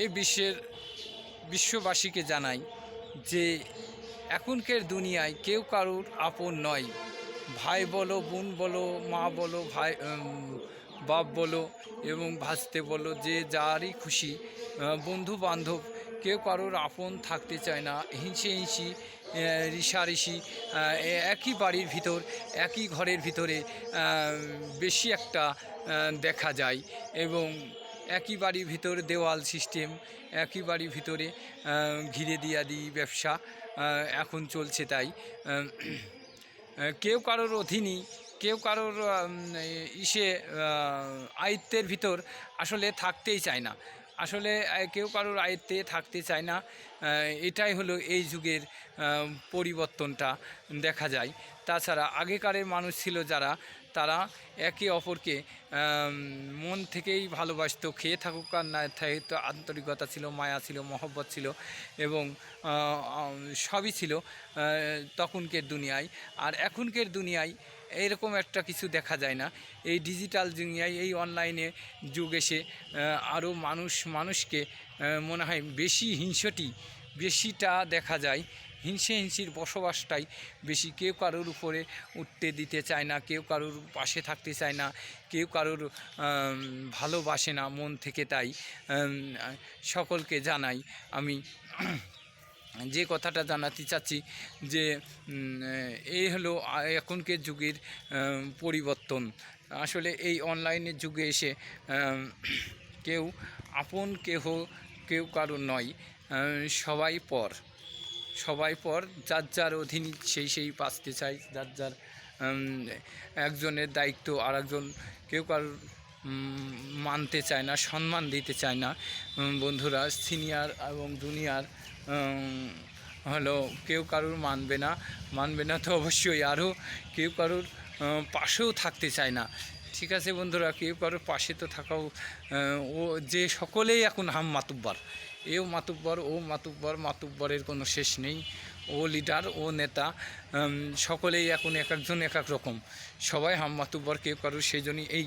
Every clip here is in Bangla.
এই বিশ্বের বিশ্ববাসীকে জানাই যে এখনকার দুনিয়ায় কেউ কারুর আপন নয়। ভাই বলো, বোন বলো, মা বলো, ভাই বাপ বলো এবং ভাসতে বলো, যে যারই খুশি বন্ধু বান্ধব কেউ কারোর আপন থাকতে চায় না। হিংসে হিংসি ঋষাঋষি একই বাড়ির ভিতর, একই ঘরের ভিতরে বেশি একটা দেখা যায় এবং একই বাড়ির ভিতর দেওয়াল সিস্টেম, একই বাড়ির ভিতরে ঘিরে দিয়া দিই ব্যবসা এখন চলছে তাই। কেউ কারোর অধীনই, কেউ কারোর ইসে আয়ত্তের ভিতর আসলে থাকতেই চায় না। আসলে কেউ কারোর আয়ত্তে থাকতে চায় না। এটাই হলো এই যুগের পরিবর্তনটা দেখা যায়। তাছাড়া আগেকারের মানুষ ছিল যারা তারা একে অপরকে মন থেকেই ভালোবাসতো, খেয়ে থাকুক আর না থাকতো আন্তরিকতা ছিল, মায়া ছিল, মহব্বত ছিল এবং সবই ছিল তখনকের দুনিয়ায়। আর এখনকার দুনিয়ায় এরকম একটা কিছু দেখা যায় না। এই ডিজিটাল দুনিয়ায়, এই অনলাইনে যুগ এসে আরও মানুষ, মানুষকে মনে হয় বেশি হিংসটি, বেশিটা দেখা যায়। হিংসে হিংসির বসবাসটাই বেশি। কেউ কারোর উপরে উঠতে দিতে চায় না, কেউ কারোর পাশে থাকতে চায় না, কেউ কারোর ভালোবাসে না, মন থেকে তাই সকলকে জানাই আমি যে কথাটা জানাতে চাচ্ছি যে এই হলো এখনকার যুগের পরিবর্তন। আসলে এই অনলাইনের যুগে এসে কেউ আপন কেহ, কেউ কারও নয় সবাই পর। সবাই পর, যার যার অধীন সেই সেই বাঁচতে চায় যার যার একজনের দায়িত্ব আর একজন কেউ কারোর মানতে চায় না, সম্মান দিতে চায় না। বন্ধুরা, সিনিয়র এবং জুনিয়র হলো কেউ কারোর মানবে না মানবে না তো অবশ্যই আরও কেউ কারোর পাশেও থাকতে চায় না। ঠিক আছে বন্ধুরা, কেউ কারও পাশে তো থাকাও ও যে সকলেই এখন হাম মাতুব্বর। এও মাতুব্বর, ও মাতুব্বর, মাতুব্বরের কোনো শেষ নেই। ও লিডার, ও নেতা সকলেই এখন এক একজন এক এক রকম। সবাই হাম মাতুব্বর, কেউ কারোর সেই জন্যই এই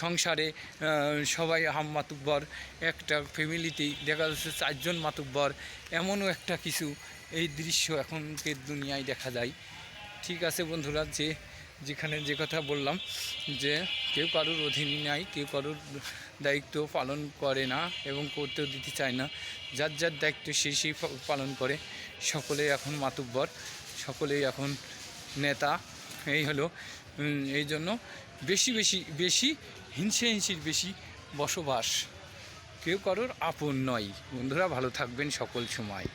সংসারে সবাই হাম মাতুব্বর। একটা ফ্যামিলিতেই দেখা যাচ্ছে চারজন মাতুব্বর। এমনও একটা কিছু এই দৃশ্য এখনকার দুনিয়ায় দেখা যায়। ঠিক আছে বন্ধুরা, যে যেখানে যে কথা বললাম, যে কেউ কারোর অধীনে নাই, কেউ কারোর দায়িত্ব পালন করে না এবং করতেও দিতে চায় না। যার যার দায়িত্ব সেই সেই পালন করে। সকলেই এখন মাতুব্বর, সকলেই এখন নেতা। এই হলো এই জন্য বেশি বেশি বেশি হিংসে হিংসির বেশি বসবাস। কেউ কারোর আপন নয়। বন্ধুরা ভালো থাকবেন সকল সময়।